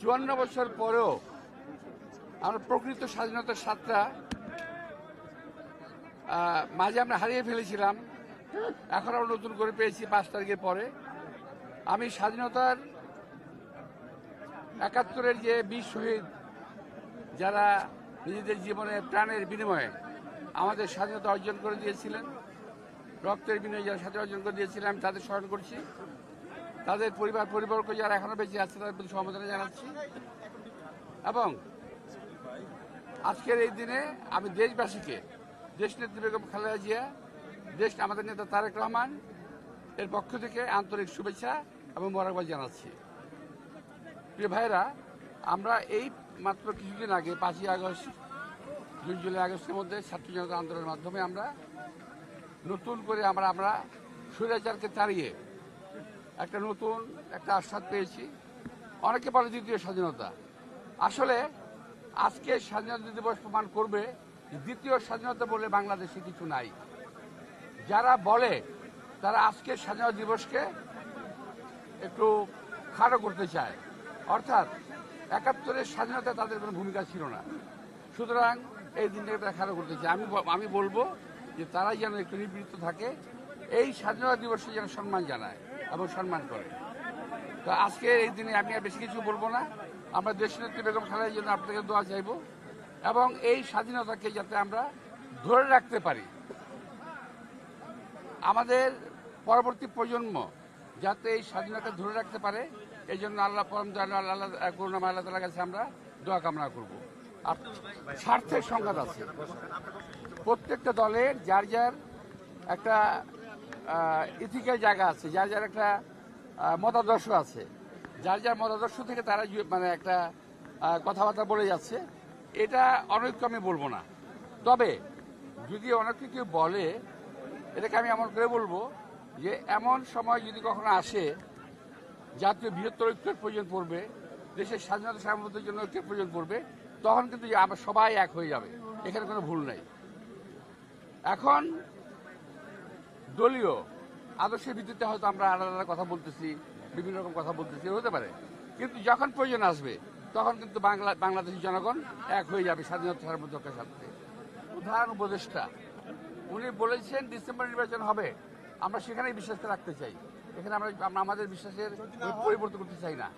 চুয়ান্ন বছর পরেও আমরা প্রকৃত স্বাধীনতার সাতটা মাঝে আমরা হারিয়ে ফেলেছিলাম। এখন আমরা নতুন করে পেয়েছি পাঁচ তারিখের পরে। আমি স্বাধীনতার একাত্তরের যে বীর শহীদ, যারা নিজেদের জীবনে প্রাণের বিনিময়ে আমাদের স্বাধীনতা অর্জন করে দিয়েছিলেন, রক্তের বিনিময়ে যারা স্বাধীনতা অর্জন করে দিয়েছিলেন, আমি তাদের স্মরণ করছি। তাদের পরিবার পরিবর্গ যারা এখনও বেঁচে আছে তাদের প্রতি সমবেদনা জানাচ্ছি। এবং আজকের এই দিনে আমি দেশবাসীকে, দেশ নেত্রী বেগম খালেদা জিয়া, দেশ আমাদের নেতা তারেক রহমান, এর পক্ষ থেকে আন্তরিক শুভেচ্ছা এবং মোবারকবাদ জানাচ্ছি। প্রিয় ভাইরা আমরা এই মাত্র কিছুদিন আগে, পাঁচই আগস্ট জুন জুলাই আগস্টের মধ্যে ছাত্র জনতা আন্দোলনের মাধ্যমে আমরা নতুন করে আমরা আমরা স্বৈরাচারকে তাড়িয়ে একটা নতুন, একটা আস্বাদ পেয়েছি। অনেকে বলে দ্বিতীয় স্বাধীনতা। আসলে আজকে স্বাধীনতা দিবস প্রমাণ করবে দ্বিতীয় স্বাধীনতা বলে বাংলাদেশে কিছু নাই। যারা বলে তারা আজকের স্বাধীনতা দিবসকে একটু খাটো করতে চায়। অর্থাৎ একাত্তরের স্বাধীনতা তাদের কোনো ভূমিকা ছিল না। সুতরাং এই দিনটাকে তারা খাটো করতে চায়। আমি আমি বলব যে তারা যেন একটু নিবৃত্ত থাকে। এই স্বাধীনতা দিবসে যেন সম্মান জানায়। এবং সম্মান করে। তো আজকে এই দিনে আমি আর বেশি কিছু বলব না। আমরা দেশনেত্রী বেগম খালেদার জন্য আপনাদের দোয়া চাইব এবং এই স্বাধীনতাকে যাতে আমরা ধরে রাখতে পারি। আমাদের পরবর্তী প্রজন্ম যাতে এই স্বাধীনতা ধরে রাখতে পারে, এই জন্য আল্লাহ পরম আল্লাহ করুণাময় আল্লাহ তালার কাছে আমরা দোয়া কামনা করব। আর স্বার্থের সংঘাত আছে। প্রত্যেকটা দলের যার যার একটা ইথিক্যাল জায়গা আছে, যার যার একটা মতাদর্শ আছে। যার যার মতাদর্শ থেকে তারা মানে একটা কথাবার্তা বলে যাচ্ছে। এটা অনৈক্য আমি বলব না। তবে যদি অনেকে কেউ বলে, এটাকে আমি এমন করে বলব যে, এমন সময় যদি কখনো আসে, জাতীয় বৃহত্তর ঐক্যের প্রয়োজন পড়বে, দেশের স্বাধীনতা সার্বভৌমত্বের জন্য ঐক্যের প্রয়োজন পড়বে, তখন কিন্তু সবাই এক হয়ে যাবে। এখানে কোনো ভুল নেই। এখন দলীয় আদর্শের ভিত্তিতে হয়তো আমরা আলাদা আলাদা কথা বলতেছি বিভিন্ন রকম কথা বলতেছি হতে পারে। কিন্তু যখন প্রয়োজন আসবে তখন কিন্তু বাংলা বাংলাদেশের জনগণ এক হয়ে যাবে স্বাধীনতা সার্বভৌমত্বের সাথে। প্রধান উপদেষ্টা উনি বলেছেন ডিসেম্বর নির্বাচন হবে। আমরা সেখানেই বিশ্বাসটা রাখতে চাই। এখানে আমরা আমাদের বিশ্বাসের পরিবর্তন করতে চাই না।